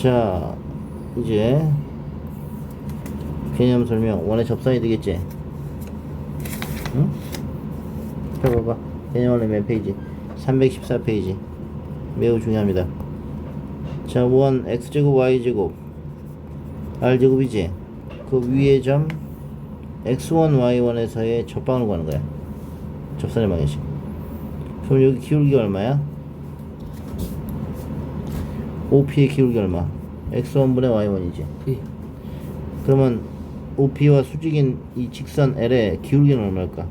자, 이제 개념 설명 원의 접선이 되겠지? 응? 펴봐봐. 개념 원의 몇 페이지? 314페이지. 매우 중요합니다. 자, 원 x제곱 y제곱 r제곱이지? 그 위의 점 x1 y1에서의 접방을 구하는 거야. 접선의 방정식. 그럼 여기 기울기가 얼마야? OP의 기울기 얼마? x1분의 y1이지. 예. 그러면 OP와 수직인 이 직선 L의 기울기는 얼마일까?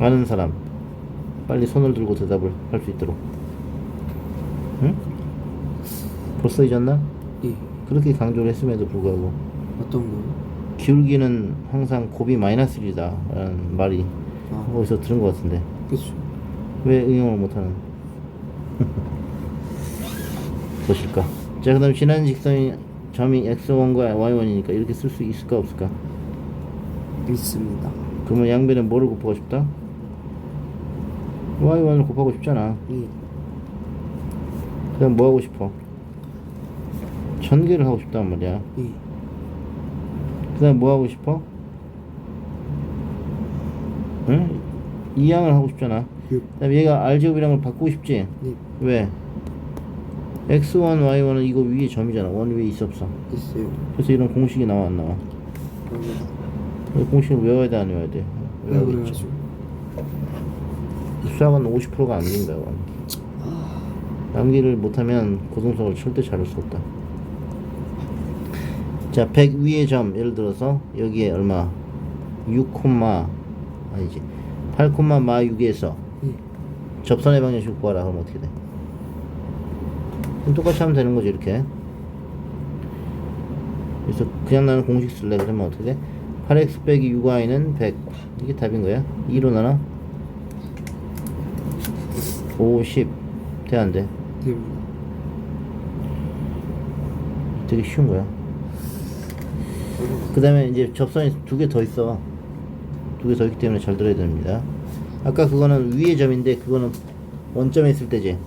아는 사람 빨리 손을 들고 대답을 할 수 있도록 응? 벌써 잊었나? 예. 그렇게 강조를 했음에도 불구하고 어떤 거? 기울기는 항상 곱이 마이너스 1이다 라는 말이 아, 어디서 들은 것 같은데 그쵸. 왜 응용을 못하는 것일까? 자, 그 다음 지난 직선이 점이 x1과 y1이니까 이렇게 쓸 수 있을까 없을까? 있습니다. 그러면 양변에 뭐를 곱하고 싶다? y1을 곱하고 싶잖아. 예. 그럼 뭐 하고 싶어? 전개를 하고 싶단 말이야. 예. 그 다음 뭐 하고 싶어? 응? 이 양을 하고 싶잖아. 예. 그 다음 얘가 r제곱이란 걸 바꾸고 싶지? 예. 왜? X1, y1은 이거 위에 점이잖아. 원 위에 있어 없어? 있어요. 그래서 이런 공식이 나와 안 나와? 이 공식을 외워야 돼 안 외워야 돼? 외워야겠지. 외워야죠. 수학은 50%가 안 된다. 이건. 암기를 못하면 고등수학을 절대 잘할 수 없다. 자, 100 위의 점 예를 들어서 여기에 얼마? 6, 아니지 8, 마 6에서 예. 접선의 방정식 구하라 그럼 어떻게 돼? 그럼 똑같이 하면 되는 거지 이렇게 그래서 그냥 나는 공식 쓸래 그러면 어떻게 돼? 8x 빼기 6y는 100 이게 답인 거야? 2로 나눠? 50 돼 안 돼? 됩니다. 되게 쉬운 거야 그 다음에 이제 접선이 두 개 더 있어 두 개 더 있기 때문에 잘 들어야 됩니다 아까 그거는 위의 점인데 그거는 원점에 있을 때지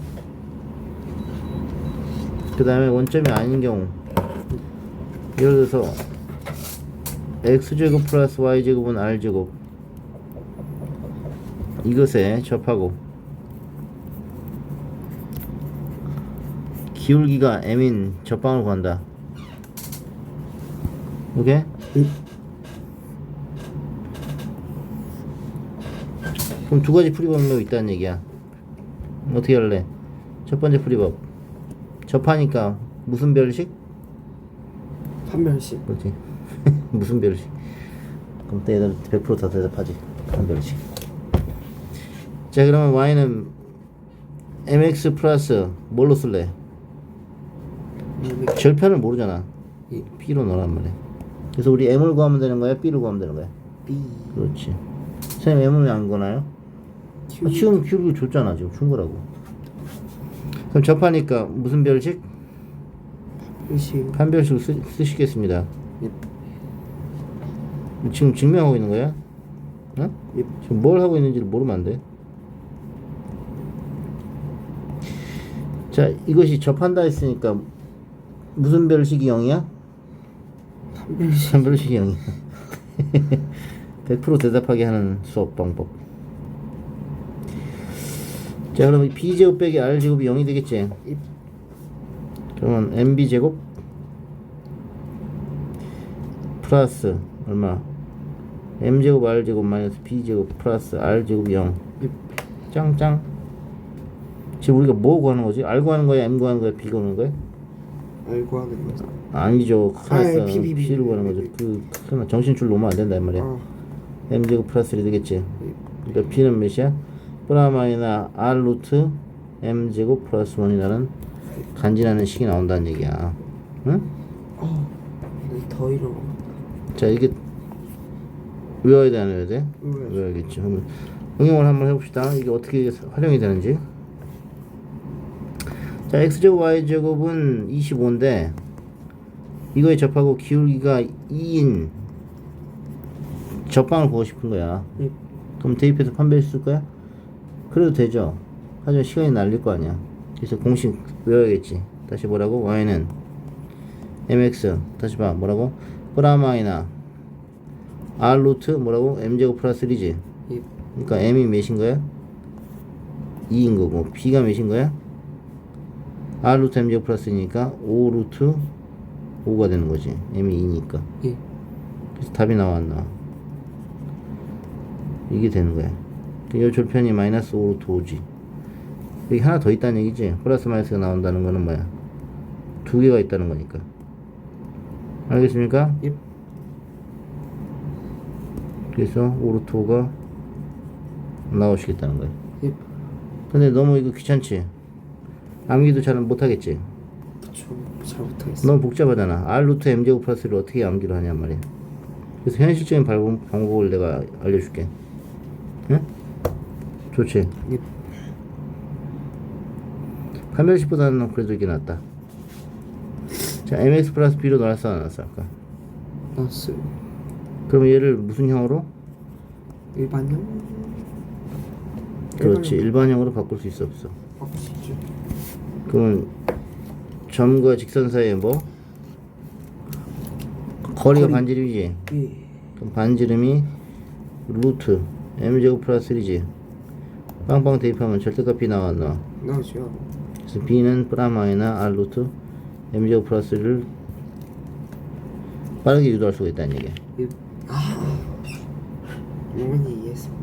그 다음에 원점이 아닌 경우 예를 들어서 x제곱 플러스 y제곱은 r제곱 이것에 접하고 기울기가 m인 접방을 구한다 오케이? 예. 그럼 두 가지 풀이법이 있다는 얘기야. 어떻게 할래? 첫 번째 풀이법. 접하니까 무슨 별식? 한 별씩. 그렇지. 무슨 별식? 그럼 또 얘들 100%다 대답하지. 한 별식. 자, 그러면 y는 mx 플러스 뭘로 쓸래? 음, 절편을 모르잖아. 예. b로 넣으란 말이야. 그래서 우리 m을 구하면 되는 거야? b를 구하면 되는 거야? B. 그렇지. 선생님 m을 왜안 구나요? 아, 지금 기울기 줬잖아 지금 준 거라고 그럼 접하니까 무슨 별식? 별씩. 판별식을 쓰, 쓰시겠습니다 예. 지금 증명하고 있는 거야? 어? 예. 지금 뭘 하고 있는지를 모르면 안 돼. 자, 이것이 접한다 했으니까 무슨 별식이 0이야? 한 별씩. 판별식이 0이야. 100% 대답하게 하는 수업 방법. 자, 그럼 b제곱 빼기 r제곱이 0이 되겠지? 예. 그러면 mb제곱 플러스 얼마? m제곱 r제곱 마이너스 b제곱 플러스 r제곱 0 예. 짱짱 지금 우리가 뭐 구하는 거지? r 구하는 거야? m 구하는 거야? b 구하는 거야? 알고 하는 거죠. 아니죠 아, 클래스 P, P, P, p를 구하는 거죠 그큰 정신줄 놓으면 안 된다 이 말이야 아, m제곱 플러스 1이 되겠지 예. 그러니까 b는 몇이야? 프라마이나 r 루트 m제곱 플러스 1이라는 간지나는 식이 나온다는 얘기야 응? 어. 더 거. 자 이게 외워야 돼 안 외워야 돼? 외워야죠. 외워야겠죠 그러면 응용을 한번 해봅시다 이게 어떻게 활용이 되는지 자 x제곱 y제곱은 25인데 이거에 접하고 기울기가 2인 접방을 보고 싶은 거야 예. 그럼 대입해서 판별식 쓸 거야? 그래도 되죠 하지만 시간이 날릴 거 아니야 그래서 공식 외워야겠지 다시 뭐라고? y는 mx 다시 봐 뭐라고? 프라마이나 r 루트 뭐라고? m제곱 플러스 1이지 예. 그러니까 m이 몇인 거야? 2인 거고 b가 몇인 거야? r 루트 m제곱 플러스니까 5 루트 5가 되는 거지 m이 2니까 예. 그래서 답이 나와 이게 되는 거야 이 절편이 마이너스 5 루트 5지 여기 하나 더 있다는 얘기지 플러스 마이너스가 나온다는 거는 뭐야 두 개가 있다는 거니까 알겠습니까? 예. 그래서 5 루트 5가 나오시겠다는 거야 예. 근데 너무 이거 귀찮지 암기도 잘 못하겠지. 잘 못하겠어. 너무 복잡하잖아 R 루트 M 제곱 플러스를 어떻게 암기를 하냔 말이야 그래서 현실적인 방- 방법을 내가 알려줄게 응? 좋지 예. 판별식보다는 그래도 이게 낫다 자 mx 플러스 b로 나눴어 안 나눴어 아까 나왔어요. 그러면 얘를 무슨 형으로? 일반형? 그렇지 일반형으로 바꿀 수 있어 없어 바꾸시죠. 그러면 점과 직선 사이에 뭐? 거리가 거리. 반지름이지 예. 그럼 반지름이 루트 m제곱 플러스 1이지 빵빵 대입하면 절대값이 나와 안 나와 나오죠. 그래서 b는 프라마이나 r 루트 m제곱 플러스 1을 빠르게 유도할 수가 있다는 얘기야 예. 아. 어머니 이해했습니다.